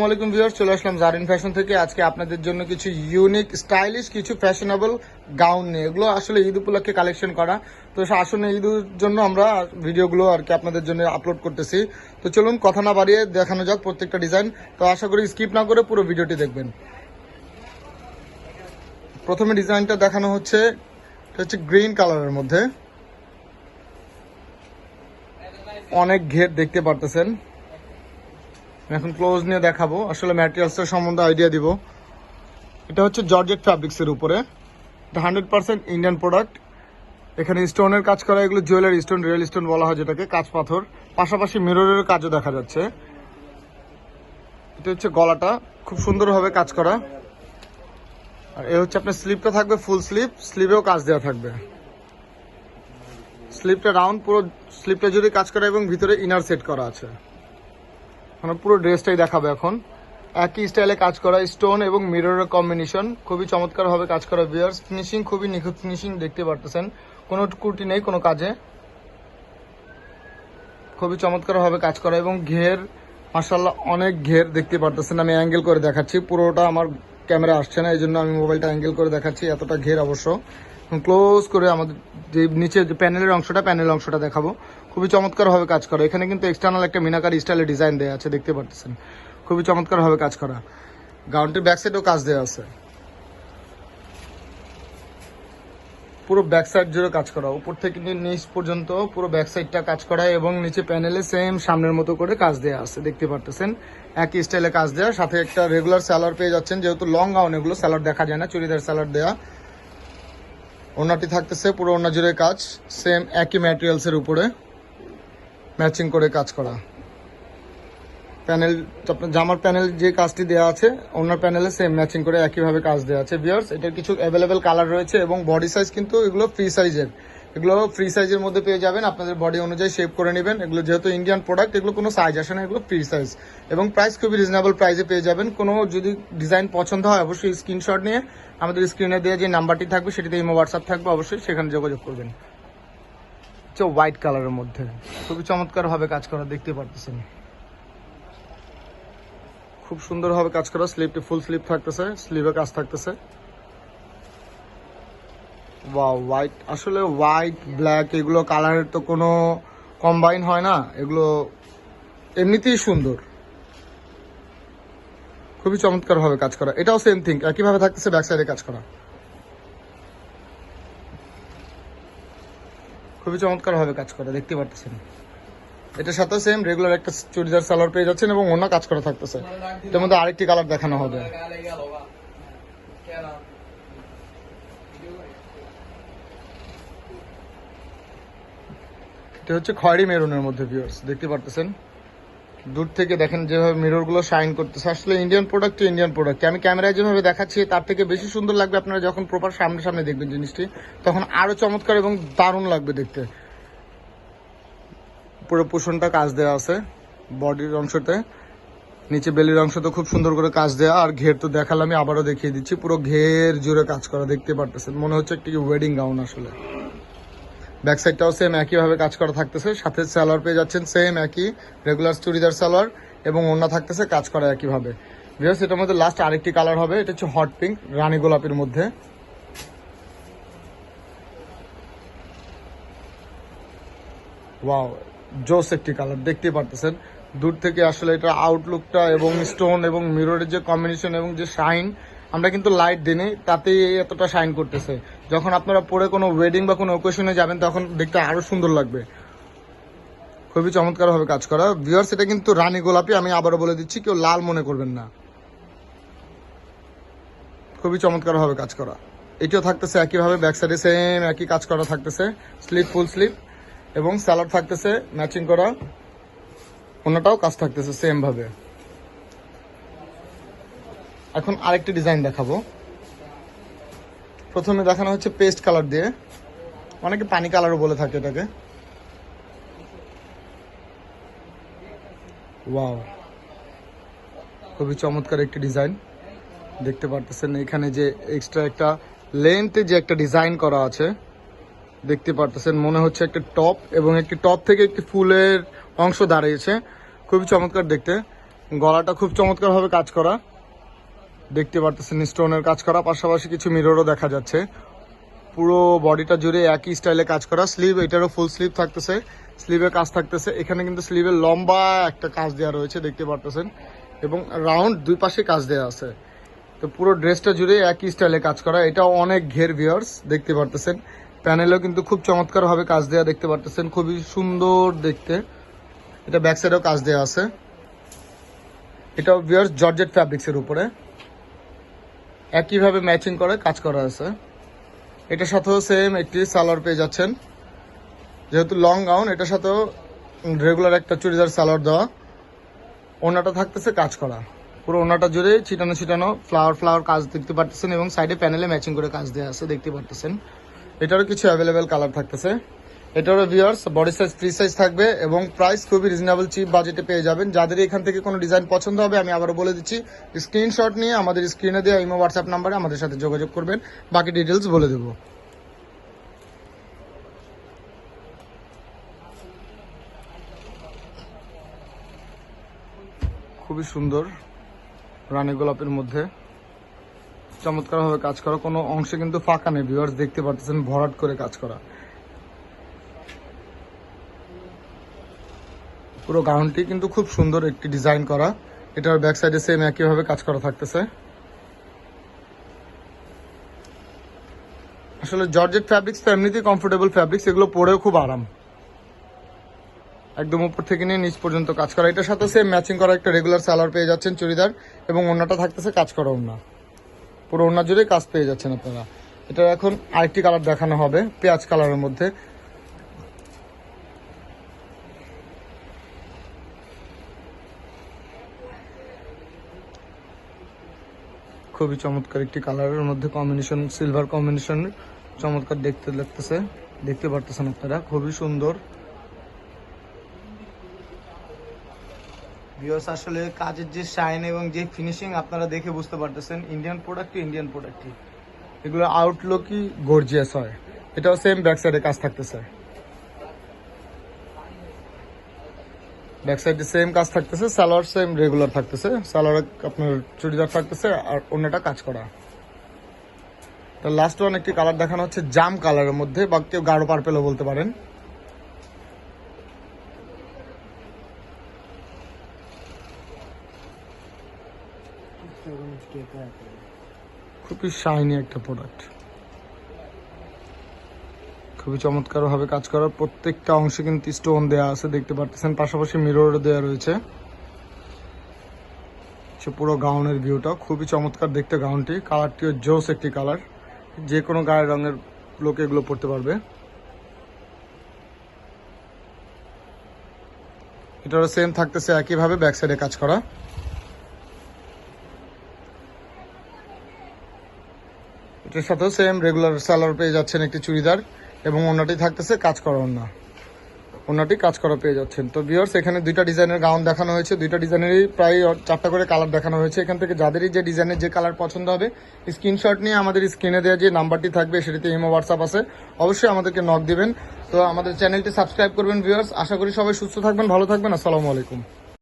আসসালামু আলাইকুম ভিউয়ার্স, চলে আসলাম জারিন ফ্যাশন থেকে। আজকে আপনাদের জন্য কিছু ইউনিক স্টাইলিশ কিছু ফ্যাশনেবল গাউন নিয়ে। এগুলো আসলে ঈদ উপলক্ষে কালেকশন করা। তো আসলে ঈদের জন্য আমরা ভিডিওগুলো আর কি আপনাদের জন্য আপলোড করতেছি। তো চলুন কথা না বাড়িয়ে দেখানো যাক প্রত্যেকটা ডিজাইন তো আশা করি স্কিপ না করে পুরো ভিডিওটি দেখবেন। প্রথমে ডিজাইনটা দেখানো হচ্ছে। হচ্ছে গ্রিন কালারের মধ্যে। অনেক ঘের দেখতে পারতেছেন। এখন ক্লোজ নিয়ে দেখাবো। আসলে ম্যাটেরিয়ালসের সম্বন্ধে আইডিয়া দিব। এটা হচ্ছে জর্জেট ফ্যাব্রিক্সের উপরে। এটা হান্ড্রেড পার্সেন্ট ইন্ডিয়ান প্রোডাক্ট এখানে স্টোনের কাজ করা, এগুলো জুয়েলারি স্টোন রিয়েল স্টোন বলা হয় যেটাকে, কাঁচ পাথর। পাশাপাশি মিররের কাজও দেখা যাচ্ছে। এটা হচ্ছে গলাটা। খুব সুন্দরভাবে কাজ করা। আর এ হচ্ছে আপনার স্লিপটা থাকবে ফুল স্লিপ স্লিপেও কাজ দেওয়া থাকবে। স্লিপটা রাউন্ড পুরো স্লিপটা যদি কাজ করা এবং ভিতরে ইনার সেট করা আছে। মানে পুরো ড্রেসটাই দেখাবে এখন। একই স্টাইলে কাজ করা স্টোন এবং মিররের কম্বিনেশন খুবই চমৎকার ভাবে কাজ করা বিয়ার্স ফিনিশিং খুবই নিখুঁত ফিনিশিং দেখতে পারতেছেন। কোনো কুটি নেই কোনো কাজে। খুবই চমৎকার ভাবে কাজ করা এবং ঘের মাসাল্লাহ অনেক ঘের দেখতে পারতেছেন। আমি অ্যাঙ্গেল করে দেখাচ্ছি। পুরোটা আমার ক্যামেরা আসছে না এই জন্য আমি মোবাইলটা অ্যাঙ্গেল করে দেখাচ্ছি। এতটা ঘের অবশ্য। ক্লোজ করে আমাদের যে নিচে যে প্যানেলের অংশটা প্যানেল অংশটা দেখাবো। খুবই চমৎকার ভাবে কাজ করা। এখানে কিন্তু এক্সটার্নাল একটা মিনাকার স্টাইলে ডিজাইন দেওয়া আছে, দেখতে পাচ্ছেন খুবই চমৎকার ভাবে কাজ করা। গাউনটির ব্যাক সাইডেও কাজ দেওয়া আছে। পুরো ব্যাক সাইড জুড়ে কাজ করা। উপর থেকে নিচ পর্যন্ত পুরো ব্যাক সাইডটা কাজ করা এবং নিচে প্যানেলে সেম সামনের মতো করে কাজ দেওয়া আছে, দেখতে পারতেছেন। একই স্টাইলে কাজ দেওয়া সাথে একটা রেগুলার স্যালার পেয়ে যাচ্ছেন। যেহেতু লং গাউন এগুলো স্যালার দেখা যায় না। চুড়িদার স্যালার দেওয়া ওনাটি থাকতেছে, পুরো ওনা জুড়ে কাজ। সেম একই ম্যাটেরিয়ালসের উপরে ম্যাচিং করে কাজ করা। প্যানেল জামার প্যানেল যে কাজটি দেওয়া আছে ওনার প্যানেলে সেম ম্যাচিং করে একইভাবে কাজ দেওয়া আছে। বিয়ার্স এটার কিছু অ্যাভেলেবেল কালার রয়েছে এবং বডি সাইজ কিন্তু এগুলো ফ্রি সাইজের এগুলো ফ্রি সাইজের মধ্যে পেয়ে যাবেন। আপনাদের বডি অনুযায়ী শেপ করে নেবেন। এগুলো যেহেতু ইন্ডিয়ান প্রোডাক্ট এগুলো কোনো সাইজ আসে না, এগুলো ফ্রি সাইজ এবং প্রাইস খুবই রিজনেবল প্রাইসে পেয়ে যাবেন। কোনো যদি ডিজাইন পছন্দ হয়, অবশ্যই স্ক্রিনশট নিয়ে আমাদের স্ক্রিনে দেওয়া যে নাম্বারটি থাকবে, সেটিতে ইমো হোয়াটসঅ্যাপ থাকবে, অবশ্যই সেখানে যোগাযোগ করবেন। হচ্ছে হোয়াইট কালারের মধ্যে। খুবই চমৎকার ভাবে কাজ করা, দেখতে পারতেছেন। খুব সুন্দরভাবে কাজ করা স্লিপটি ফুল স্লিপ থাকতেছে স্লিভে কাজ থাকতেছে। হোয়াইট আসলে হোয়াইট ব্ল্যাক এগুলো কালারের তো কোনো কম্বাইন হয় না। এগুলো এমনিতেই সুন্দর। খুবই চমৎকার ভাবে কাজ করা। এটাও সেম থিং একইভাবে থাকতেছে ব্যাক সাইডে কাজ করা। খুবই চমৎকার ভাবে কাজ করা, দেখতে পারতেছেন এটার সাথে সেম রেগুলার একটা চুড়িদার সালোয়ার পেয়ে যাচ্ছেন এবং অন্য কাজ করা থাকতেছে। এটার মধ্যে আরেকটি কালার দেখানো হবে। এটা হচ্ছে খয়েরি মেরুনের মধ্যে ভিউয়ার্স দেখতে পারতেছেন? দূর থেকে দেখেন যেভাবে মিররগুলো শাইন করতেছে। আসলে ইন্ডিয়ান প্রোডাক্ট তো ইন্ডিয়ান প্রোডাক্ট আমি ক্যামেরায় যেভাবে দেখাচ্ছি, তার থেকে বেশি সুন্দর লাগবে আপনারা যখন প্রপার সামনে সামনে দেখবেন জিনিসটি, তখন আরও চমৎকার এবং দারুণ লাগবে দেখতে। পুরো পোষণটা কাজ দেওয়া আছে বডির অংশতে। নিচে বেলির অংশতে খুব সুন্দর করে কাজ দেওয়া আর ঘের তো দেখালামই, আবারও দেখিয়ে দিচ্ছি। পুরো ঘের জুড়ে কাজ করা, দেখতে পারতেছেন? মনে হচ্ছে একটি ওয়েডিং গাউন আসলে। ব্যাক সাইডটাও সেম একইভাবে কাজ করা থাকতেছে। সাথে সালোয়ার পেয়ে যাচ্ছেন সেম একই রেগুলার চুড়িদার সালোয়ার এবং অন্য থাকতেছে কাজ করা একইভাবে। বিকজ এটার মধ্যে লাস্ট আরেকটি কালার হবে, এটা হচ্ছে হট পিঙ্ক রানী গোলাপের মধ্যে। ওয়াও জোস একটি কালার দেখতে পারতেছেন। দূর থেকে আসলে এটা আউটলুকটা এবং স্টোন এবং মিররের যে কম্বিনেশন এবং যে শাইন আমরা কিন্তু লাইট দিনে তাতেই এতটা শাইন করতেছে। যখন আপনারা পরে কোনো ওয়েডিং বা কোনো ওকেশনে যাবেন, তখন দেখতে আরও সুন্দর লাগবে। খুবই চমৎকার ভাবে কাজ করা। ভিউয়ার্স এটা কিন্তু রানী গোলাপি, আমি আবারও বলে দিচ্ছি, কেউ লাল মনে করবেন না। খুবই চমৎকার ভাবে কাজ করা। এটিও থাকতেছে একইভাবে ব্যাক সাইডে সেম একই কাজ করা থাকতেছে। স্লিপ ফুল স্লিপ এবং স্যালাড থাকতেছে ম্যাচিং করা। অন্যটাও কাজ থাকতেছে সেম ভাবে। এখন আরেকটি ডিজাইন দেখাবো। প্রথমে দেখানো হচ্ছে পেস্ট কালার দিয়ে। অনেকে পানি কালারও বলে থাকে এটাকে। ওয়াও খুবই চমৎকার একটি ডিজাইন দেখতে পারতেছেন এখানে যে এক্সট্রা একটা লেন্থে যে একটা ডিজাইন করা আছে। দেখতে পারতেছেন মনে হচ্ছে একটা টপ এবং একটি টপ থেকে একটি ফুলের অংশ দাঁড়িয়েছে। খুবই চমৎকার দেখতে। গলাটা খুব চমৎকার ভাবে কাজ করা। দেখতে পারতেছেন স্টোনের কাজ করা, পাশাপাশি কিছু মিররও দেখা যাচ্ছে। পুরো বডিটা জুড়ে একই স্টাইলে কাজ করা। স্লিভ এটারও ফুল স্লিভ থাকতেছে। স্লিভে কাজ থাকতেছে। এখানে কিন্তু স্লিভে লম্বা একটা কাজ দেওয়া রয়েছে, দেখতে পারতেছেন। এবং রাউন্ড দুই পাশে কাজ দেওয়া আছে। তো পুরো ড্রেসটা জুড়ে একই স্টাইলে কাজ করা। এটা অনেক ঘের ভিয়ার্স দেখতে পারতেছেন। প্যানেলেও কিন্তু খুব চমৎকার ভাবে কাজ দেওয়া দেখতে পারতেছেন। খুবই সুন্দর দেখতে। এটা ব্যাক সাইডেও কাজ দেওয়া আছে। এটা ভিয়ার্স জর্জেট ফ্যাব্রিক্সের উপরে। একইভাবে ম্যাচিং করে, কাজ করা আছে। এটার সাথেও সেম একটি সালোয়ার পেয়ে যাচ্ছেন। যেহেতু লং গাউন এটার সাথেও রেগুলার একটা চুড়িদার সালোয়ার দেওয়া। ওনাটা থাকতেছে কাজ করা। পুরো ওনাটা জুড়ে ছিটানো ছিটানো ফ্লাওয়ার ফ্লাওয়ার কাজ দেখতে পারতেছেন এবং সাইডে প্যানেলে ম্যাচিং করে কাজ দেওয়া আছে, দেখতে পারতেছেন। এটারও কিছু অ্যাভেলেবেল কালার থাকতেছে। এটারও viewers body size free size থাকবে এবং প্রাইস খুবই রিজনেবল চিপ বাজেটে পেয়ে যাবেন। যাদের এখান থেকে কোনো ডিজাইন পছন্দ হবে, আমি আবারও বলে দিচ্ছি স্ক্রিনশট নিয়ে আমাদের স্ক্রিনে দেওয়া ইমো হোয়াটসঅ্যাপ নাম্বারে আমাদের সাথে যোগাযোগ করবেন। বাকি ডিটেলস বলে দেবো। খুবই সুন্দর রানী গোলাপের মধ্যে। চমৎকারভাবে কাজ করা, কোনো অংশে কিন্তু ফাঁকা নেই ভিউয়ার্স দেখতে পাচ্ছেন ভরাট করে কাজ করা। পুরো গাউনটি কিন্তু খুব সুন্দর একটি ডিজাইন করা। এটার ব্যাক সাইডে সেম একইভাবে কাজ করা থাকতেছে। আসলে জর্জেট ফ্যাব্রিক্স তো এমনিতেই কমফোর্টেবল ফ্যাব্রিক্স এগুলো পরেও খুব আরাম। একদম উপর থেকে নিয়ে নিচ পর্যন্ত কাজ করা। এটার সাথে সেম ম্যাচিং করা একটা রেগুলার সালোয়ার পেয়ে যাচ্ছেন চুড়িদার এবং অন্যটা থাকতেছে কাজ করা ওড়না। পুরো ওড়না জুড়ে কাজ পেয়ে যাচ্ছেন আপনারা। এটা এখন আরেকটি কালার দেখানো হবে, পেঁয়াজ কালারের মধ্যে। খুবই চমৎকার একটি কালারের মধ্যে কম্বিনেশন সিলভার কম্বিনেশন চমৎকার দেখতে লাগতেছে। দেখতে পারতেছেন আপনারা, খুবই সুন্দর। ভিউয়ার্স আসলে কাজের যে শাইন এবং যে ফিনিশিং আপনারা দেখে বুঝতে পারতেছেন ইন্ডিয়ান প্রোডাক্ট ইন্ডিয়ান প্রোডাক্টই এগুলো আউটলুকই গর্জিয়াস হয়। এটাও সেম ব্যাক সাইডে কাজ থাকতেছে। ব্যাক সাইডে সেম কাজ থাকতেছে, সালোয়ার সেম রেগুলার থাকতেছে। সালোয়ার আপনার চুড়িদার থাকতেছে আর অন্যটা কাজ করা। তো লাস্ট ওয়ান একটি কালার দেখানো হচ্ছে, জাম কালারের মধ্যে, বা কেউ গাঢ় পার্পেলও বলতে পারেন। খুবই শাইনি একটা প্রোডাক্ট খুবই চমৎকার ভাবে কাজ করা। প্রত্যেকটা অংশে কিন্তু স্টোন দেওয়া আছে, দেখতে পারতেছেন। পাশাপাশি মিরর দেওয়া রয়েছে। পুরো গাউনের ভিউটা খুবই চমৎকার দেখতে গাউনটি কালারটিও জোস একটি কালার যে কোনো গায়ের রঙের লোক এগুলো পড়তে পারবে। এটারও সেম থাকতেছে একইভাবে ব্যাক সাইডে কাজ করা। এটার সাথেও সেম রেগুলার সালোয়ার পেয়ে যাচ্ছেন একটি চুড়িদার। এবং অন্যটি থাকতেছে কাজ করা অন্য। অন্যটি কাজ করা পেয়ে যাচ্ছেন। তো বিয়ার্স এখানে দুইটা ডিজাইনের গাউন দেখানো হয়েছে। দুইটা ডিজাইনেরই প্রায় চারটা করে কালার দেখানো হয়েছে। এখান থেকে যাদেরই যে ডিজাইনের যে কালার পছন্দ হবে স্ক্রিনশট নিয়ে আমাদের স্ক্রিনে দেওয়া যে নাম্বারটি থাকবে, সেটিতে ইমো হোয়াটসঅ্যাপ আছে। অবশ্যই আমাদেরকে নক দিবেন। তো আমাদের চ্যানেলটি সাবস্ক্রাইব করবেন ভিউয়ার্স আশা করি সবাই সুস্থ থাকবেন, ভালো থাকবেন। আসসালামু আলাইকুম।